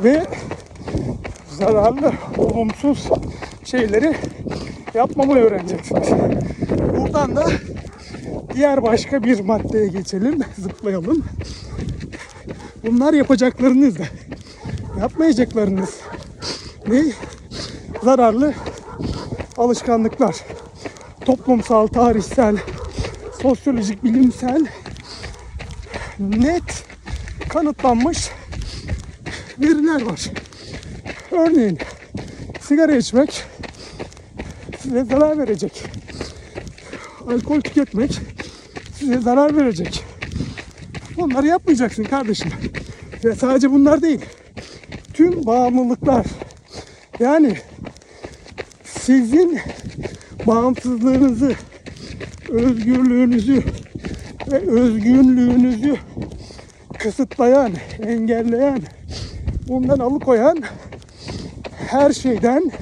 ve zararlı, olumsuz şeyleri yapmamayı öğreneceksiniz. Buradan da diğer başka bir maddeye geçelim, zıplayalım. Bunlar yapacaklarınız da. Yapmayacaklarınız. Ne? Zararlı alışkanlıklar. Toplumsal, tarihsel, sosyolojik, bilimsel net kanıtlanmış veriler var. Örneğin sigara içmek size zarar verecek. Alkol tüketmek size zarar verecek. Bunları yapmayacaksın kardeşim. Ve sadece bunlar değil. Tüm bağımlılıklar. Yani sizin bağımsızlığınızı, özgürlüğünüzü ve özgünlüğünüzü kısıtlayan, engelleyen, bundan alıkoyan her şeyden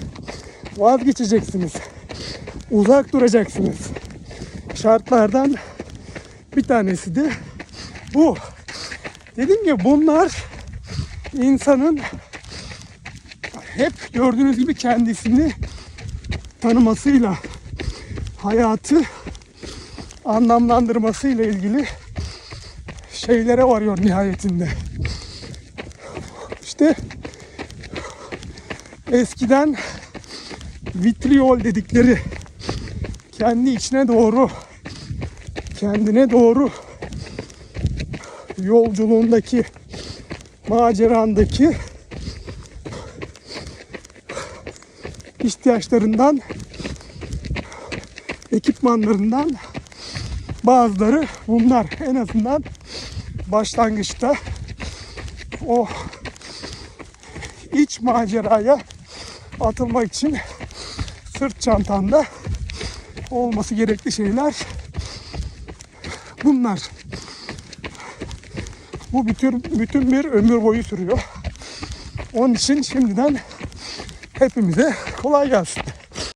vazgeçeceksiniz. Uzak duracaksınız. Şartlardan bir tanesi de bu. Dedim ki bunlar insanın hep gördüğünüz gibi kendisini tanımasıyla, hayatı anlamlandırmasıyla ilgili şeylere varıyor nihayetinde. İşte eskiden vitriol dedikleri kendi içine doğru kendine doğru yolculuğundaki macerandaki ihtiyaçlarından ekipmanlarından bazıları bunlar. En azından başlangıçta o iç maceraya atılmak için sırt çantanda olması gerekli şeyler bunlar. Bu bütün, bütün bir ömür boyu sürüyor. Onun için şimdiden hepimize kolay gelsin.